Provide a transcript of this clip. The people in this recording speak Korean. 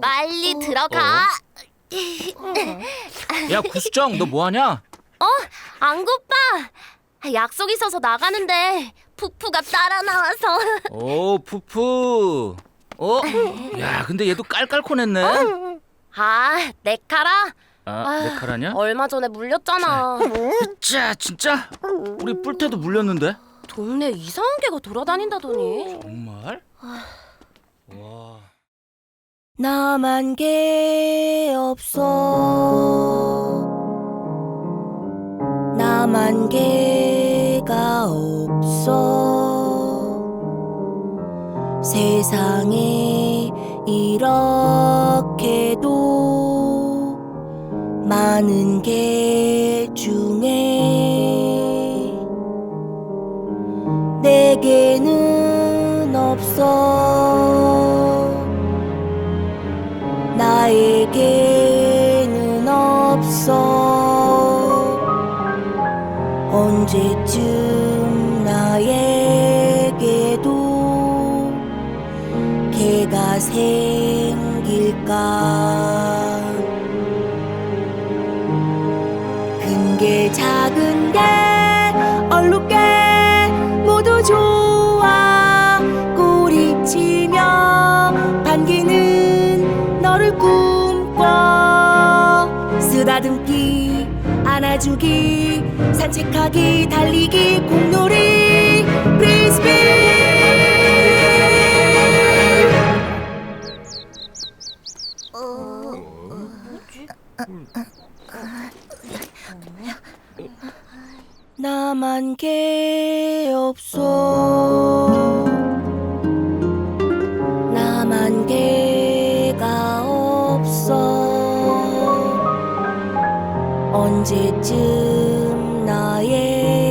빨리 들어가. 야 구수정 너 뭐하냐? 안고빠 약속 있어서 나가는데 푸푸가 따라 나와서 오 푸푸. 어? 야 근데 얘도 깔깔코냈네. 아 네카라 아, 내 카라냐? 얼마 전에 물렸잖아 자 진짜? 우리 뿔테도 물렸는데. 동네 이상한 개가 돌아다닌다더니 정말? 와. 나만 개 없어. 나만 개가 없어. 세상에 이렇게도 많은 개 중에 내게는 없어 나에게는 없어. 언제쯤 나에게도 개가 생길까? 큰 게 작은 게 쓰다듬기 안아주기 산책하기 달리기 공놀이. 프리스비 나만 개 없어 언제쯤 나에